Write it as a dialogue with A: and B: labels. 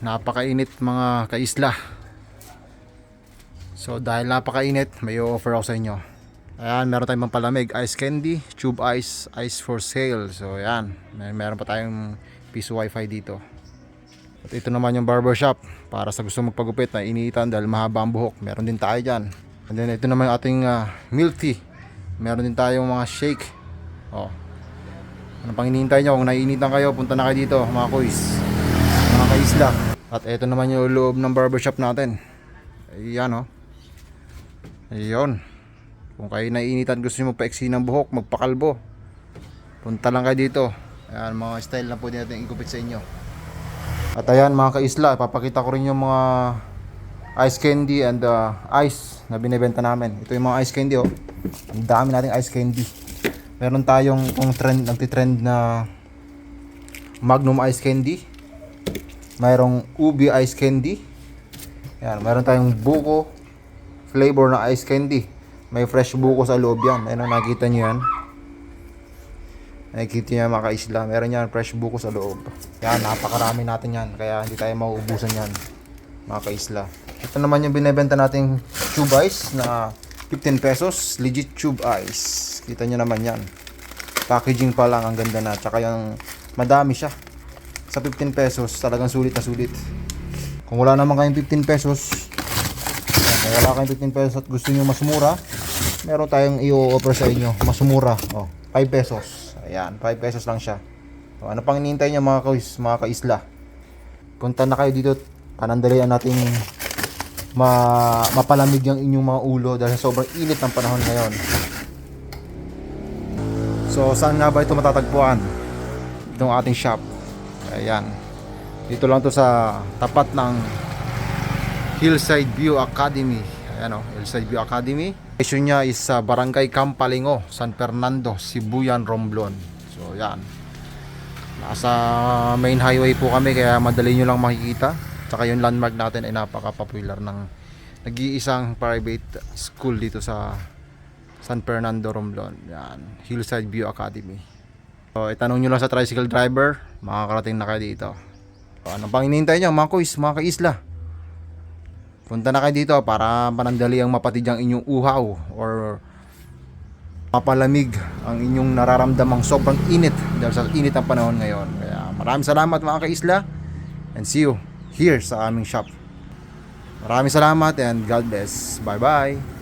A: napakainit mga kaisla. So dahil napakainit, may offer ako sa inyo. Ayan, meron tayong pampalamig, ice candy, tube ice, ice for sale. So ayan, may meron pa tayong piso wifi dito. At ito naman yung barbershop para sa gusto magpagupit na iniitan dahil mahaba ang buhok. Meron din tayo dyan. And then ito naman yung ating ah, milk tea. Meron din tayong mga shake. Oh. Ano pang hinihintay nyo? Kung naiinitan kayo, punta na kayo dito mga kuys. Kaisla. At ito naman yung loob ng barbershop natin. Ayan oh. Ayun. Kung kayo naiinitan gusto nyo magpaiksi ng buhok, magpakalbo. Punta lang kayo dito. Ayan, mga style na pwede natin ikupit sa inyo. At ayan mga kaisla, ipapakita ko rin yung mga ice candy and uh, ice na binibenta namin. Ito yung mga ice candy oh. Ang dami nating ice candy. Meron tayong kung trend, nagtitrend na Magnum ice candy. Mayroong ubi ice candy. Yan, meron tayong buko flavor na ice candy. May fresh buko sa loob yan. Ayun, nakita nyo yan. Nakikita niya mga kaisla. Meron yan fresh buko sa loob. Yan, napakarami natin yan. Kaya hindi tayo mauubusan yan. Mga kaisla. Ito naman yung binebenta nating tube ice na 15 pesos. Legit tube ice. Kita nyo naman yan. Packaging pa lang ang ganda na. Tsaka yung madami siya. Sa 15 pesos talagang sulit na sulit. Kung wala naman kayong 15 pesos, kung wala kayong 15 pesos at gusto nyo mas mura, meron tayong i-offer sa inyo. Mas mura. Oh, 5 pesos. Ayan, 5 pesos lang siya. So, ano pang inintay nyo mga, kais, mga kaisla? Punta na kayo dito. Panandalian nating ma mapalamig yung inyong mga ulo dahil sobrang init ng panahon ngayon. So, saan nga ba ito matatagpuan? Itong ating shop. Ayan. Dito lang to sa tapat ng Hillside View Academy. Ayan o, Hillside View Academy. Location niya is sa Barangay Campalingo, San Fernando, Sibuyan, Romblon. So, yan. Nasa main highway po kami kaya madali nyo lang makikita. Tsaka yung landmark natin ay napaka-popular ng nag-iisang private school dito sa San Fernando, Romblon. Yan, Hillside View Academy. So, itanong nyo lang sa tricycle driver, makakarating na kayo dito. So, ano pang hinihintay nyo, mga kuys, mga kaisla? Punta na kayo dito para panandali ang mapatid ang inyong uhaw or mapalamig ang inyong nararamdamang sobrang init dahil sa init ang panahon ngayon. Kaya maraming salamat mga kaisla and see you here sa aming shop. Maraming salamat and God bless. Bye bye.